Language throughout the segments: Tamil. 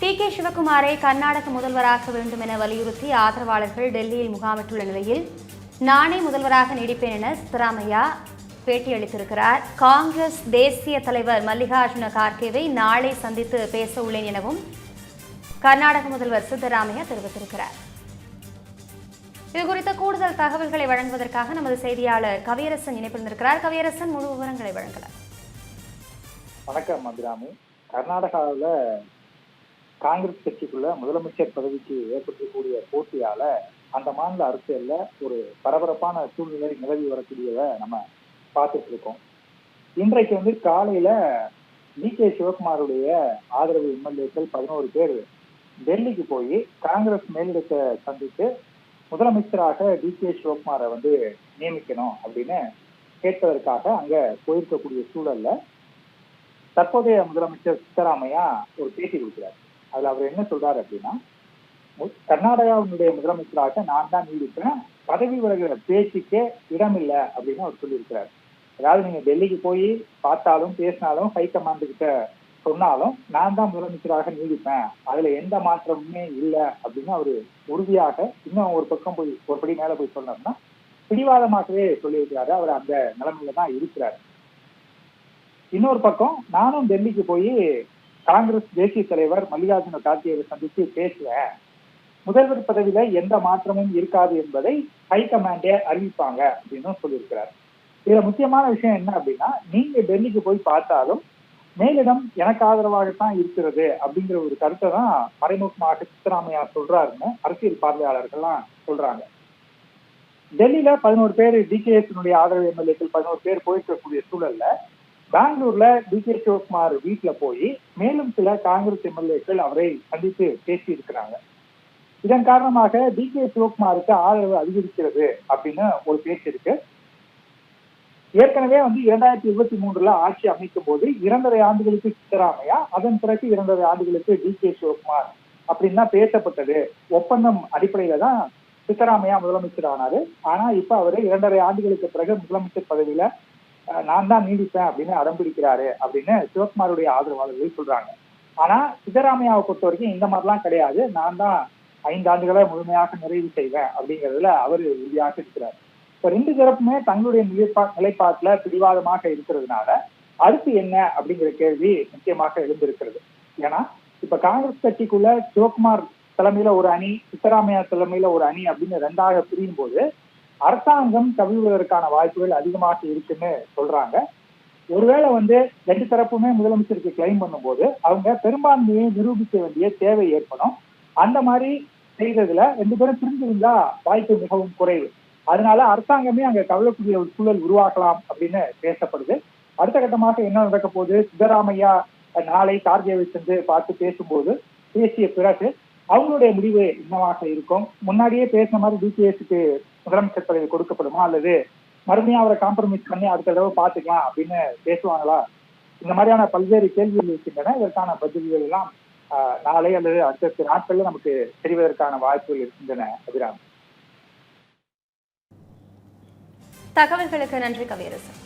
D K. சிவகுமாரை கர்நாடக முதல்வராக்க வேண்டும் என வலியுறுத்தி ஆதரவாளர்கள் டெல்லியில் முகாமிட்டுள்ள நிலையில் நானே முதல்வராக நீடிப்பேன் என சித்தராமையா பேட்டியளித்திருக்கிறார். காங்கிரஸ் தேசிய தலைவர் மல்லிகார்ஜுன கார்கேவை நாளை சந்தித்து பேச உள்ளேன் எனவும் கர்நாடக முதல்வர் சித்தராமையா தெரிவித்திருக்கிறார். இதுகுறித்த கூடுதல் தகவல்களை வழங்குவதற்காக நமது செய்தியாளர் கவியரசன் இணைப்பிருந்திருக்கிறார் கவியரசன் முழு விவரங்களை வழங்கலாம். வணக்கம் அபிராமி கர்நாடகாவில் காங்கிரஸ் கட்சிக்குள்ள முதலமைச்சர் பதவிக்கு ஏற்படுத்தக்கூடிய போட்டியால அந்த மாநில அரசியல்ல ஒரு பரபரப்பான சூழ்நிலை நிலவி வரக்கூடியதை நம்ம பார்த்துட்டு இருக்கோம். இன்றைக்கு வந்து காலையில டி கே. சிவகுமாருடைய ஆதரவு எம்எல்ஏக்கள் பதினோரு பேர் டெல்லிக்கு போய் காங்கிரஸ் மேலிடத்தை சந்தித்து முதலமைச்சராக டி கே. சிவகுமாரை வந்து நியமிக்கணும் அப்படின்னு கேட்பதற்காக அங்க போயிருக்கக்கூடிய சூழல்ல தற்போதைய முதலமைச்சர் சித்தராமையா ஒரு பேட்டி கொடுக்கிறார். அதுல அவர் என்ன சொல்றாரு அப்படின்னா மு- கர்நாடகாவினுடைய முதலமைச்சராக நான் தான் நீடிப்பேன் பதவி விலகிற பேச்சுக்கே இல்லை அப்படின்னு அவர் சொல்லியிருக்கிறார். அதாவது நீங்க டெல்லிக்கு போய் பார்த்தாலும் பேசினாலும் ஹைகமாண்டு கிட்ட சொன்னாலும் நான் தான் முதலமைச்சராக நீடிப்பேன். அதுல எந்த மாற்றமுமே இல்லை அப்படின்னு அவரு உறுதியாக இன்னும் ஒரு பக்கம் போய் ஒரு படி மேல போய் சொன்னார்னா பிடிவாதமாகவே சொல்லியிருக்கிறாரு. அவர் அந்த நிலைமையில தான் இருக்கிறார். இன்னொரு பக்கம் நானும் டெல்லிக்கு போய் காங்கிரஸ் தேசிய தலைவர் மல்லிகார்ஜுன கார்கேவை சந்தித்து பேசுவேன் முதல்வர் பதவியில எந்த மாற்றமும் இருக்காது என்பதை ஹைகமாண்டே அறிவிப்பாங்க அப்படின்னு சொல்லியிருக்கிறார். இதுல முக்கியமான விஷயம் என்ன அப்படின்னா நீங்க டெல்லிக்கு போய் பார்த்தாலும் மேலிடம் எனக்கு ஆதரவாகத்தான் இருக்கிறது அப்படிங்கிற ஒரு கருத்தை தான் மறைமுகமாக சித்தராமையா சொல்றாருன்னு அரசியல் பார்வையாளர்கள்லாம் சொல்றாங்க. டெல்லியில பதினோரு பேர் டிகேஎஸ்னுடைய ஆதரவு எம்எல்ஏக்கள் பதினோரு பேர் போயிருக்கக்கூடிய சூழல்ல பெங்களூர்ல டி கே சிவகுமார் வீட்டுல போய் மேலும் சில காங்கிரஸ் எம்எல்ஏக்கள் அவரை சந்தித்து பேசி இருக்கிறாங்க இதன் காரணமாக டி கே சிவகுமாருக்கு ஆதரவு அதிகரிக்கிறது அப்படின்னு ஒரு பேச்சு இருக்கு. ஏற்கனவே வந்து இரண்டாயிரத்தி இருபத்தி மூன்றுல ஆட்சி அமைக்கும் போது இரண்டரை ஆண்டுகளுக்கு சித்தராமையா அதன் பிறகு இரண்டரை ஆண்டுகளுக்கு டி கே சிவகுமார் அப்படின்னு தான் பேசப்பட்டது. ஒப்பந்தம் அடிப்படையில தான் சித்தராமையா முதலமைச்சர் ஆனாரு. ஆனா இப்ப அவரு இரண்டரை ஆண்டுகளுக்கு பிறகு முதலமைச்சர் பதவியில நான் தான் நீடிப்பேன் அப்படின்னு அடம் பிடிக்கிறாரு அப்படின்னு சிவகுமாருடைய ஆதரவாளர்கள் சொல்றாங்க. ஆனா சித்தராமையாவை பொறுத்த வரைக்கும் இந்த மாதிரிலாம் கிடையாது. நான் தான் ஐந்து ஆண்டுகளை முழுமையாக நிறைவு செய்வேன் அப்படிங்கிறதுல அவர் உறுதியாக இருக்கிறார். இப்ப ரெண்டு தரப்புமே தங்களுடைய நிலைப்பா நிலைப்பாட்டுல பிடிவாதமாக இருக்கிறதுனால அடுத்து என்ன அப்படிங்கிற கேள்வி முக்கியமாக எழுந்திருக்கிறது. ஏன்னா இப்ப காங்கிரஸ் கட்சிக்குள்ள சிவகுமார் தலைமையில ஒரு அணி சித்தராமையா தலைமையில ஒரு அணி அப்படின்னு ரெண்டாக பிரியும் போது அரசாங்கம் கவிழ்வதற்கான வாய்ப்புகள் அதிகமாக இருக்குன்னு சொல்றாங்க. ஒருவேளை வந்து ரெண்டு தரப்புமே முதலமைச்சருக்கு கிளைம் பண்ணும்போது அவங்க பெரும்பான்மையை நிரூபிக்க வேண்டிய தேவை ஏற்படும். அந்த மாதிரி செய்ததுல ரெண்டு பேரும் பிரிஞ்சிருந்தா வாய்ப்பு மிகவும் குறைவு. அதனால அரசாங்கமே அங்க கவலைக்கூடிய ஒரு சூழல் உருவாக்கலாம் அப்படின்னு பேசப்படுது. அடுத்த கட்டமாக என்ன நடக்க போகுது? சித்தராமையா நாளை கார்கேவை சென்று பார்த்து பேசும்போது பேசிய பிறகு அவங்களுடைய முடிவு என்னவாக இருக்கும்? முன்னாடியே பேசின மாதிரி டிபிஎஸ்க்கு முதலமைச்சர் பதவி கொடுக்கப்படுமா? அல்லது மறுபடியும் அவரை காம்ப்ரமைஸ் பண்ணி அடுத்த தடவை பார்த்துக்கலாம் அப்படின்னு பேசுவாங்களா? இந்த மாதிரியான பல்வேறு கேள்விகள் இருக்கின்றன. இதற்கான பதில்கள் எல்லாம் நாளை அல்லது அடுத்தடுத்த நாட்கள்ல நமக்கு தெரிவதற்கான வாய்ப்புகள் இருக்கின்றன அபிராமி. தகவல்களுக்கு நன்றி கவியரசன்.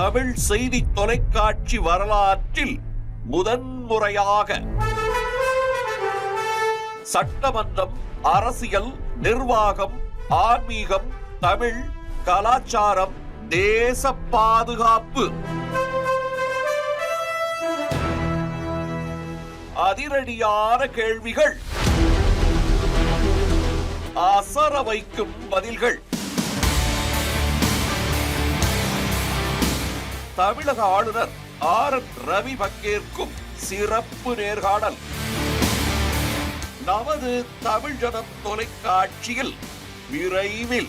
தமிழ் செய்தி தொலைக்காட்சி வரலாற்றில் முதன்முறையாக. சட்டமன்றம் அரசியல் நிர்வாகம் ஆன்மீகம் தமிழ் கலாச்சாரம் தேச பாதுகாப்பு. அதிரடியான கேள்விகள். அசர வைக்கும் பதில்கள். தமிழக ஆளுநர் ஆர் ரவி பங்கேற்கும் சிறப்பு நேர்காணல். நமது தமிழ் ஜனம் தொலைக்காட்சியில் விரைவில்